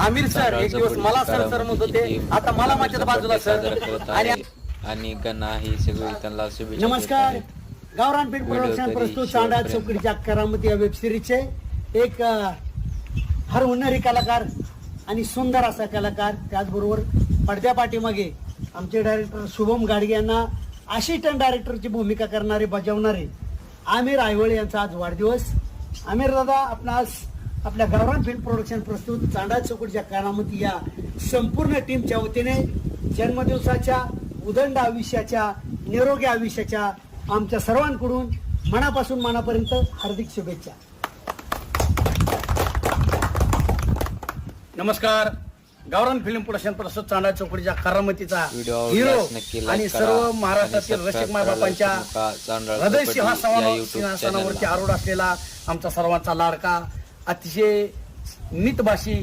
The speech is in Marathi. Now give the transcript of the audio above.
आमिर सर एक दिवस मला सर सर म्हणत होते. आता मला माझ्या बाजूला सर आणि आणि गणा ही सगळी त्यांना शुभेच्छा नमस्कार. गावरान पेठ प्रोडक्शन प्रस्तुत चांडा शेवटपर्यंत. चौकडीच्या करामती या वेब सिरीजचे एक हर होणारी कलाकार आणि सुंदर असा कलाकार. त्याचबरोबर पडद्या पाठीमागे आमचे डायरेक्टर शुभम गाडगे यांना असिस्टंट डायरेक्टरची भूमिका करणारे बजावणारे आमिर आयवळे यांचा आज वाढदिवस. आमिर दादा आपण आज आपल्या गावरान फिल्म प्रोडक्शन प्रस्तुत चांडा चौकडीच्या करामती या संपूर्ण टीमच्या वतीने जन्मदिवसाच्या उदंड आयुष्याच्या निरोगी आयुष्याच्या आमच्या सर्वांकडून मनापासून मनापर्यंत हार्दिक शुभेच्छा नमस्कार गावरान फिल्म प्रोडक्शन प्रस्तुत चांडा चौकडीच्या करामतीचा व्हिडिओ हिरो आणि. सर्व महाराष्ट्रातील रसिक मायबापांच्या हृदय सिंहासनावरती. आरूढ असलेला आमचा सर्वांचा लाडका अतिशय मितभाषी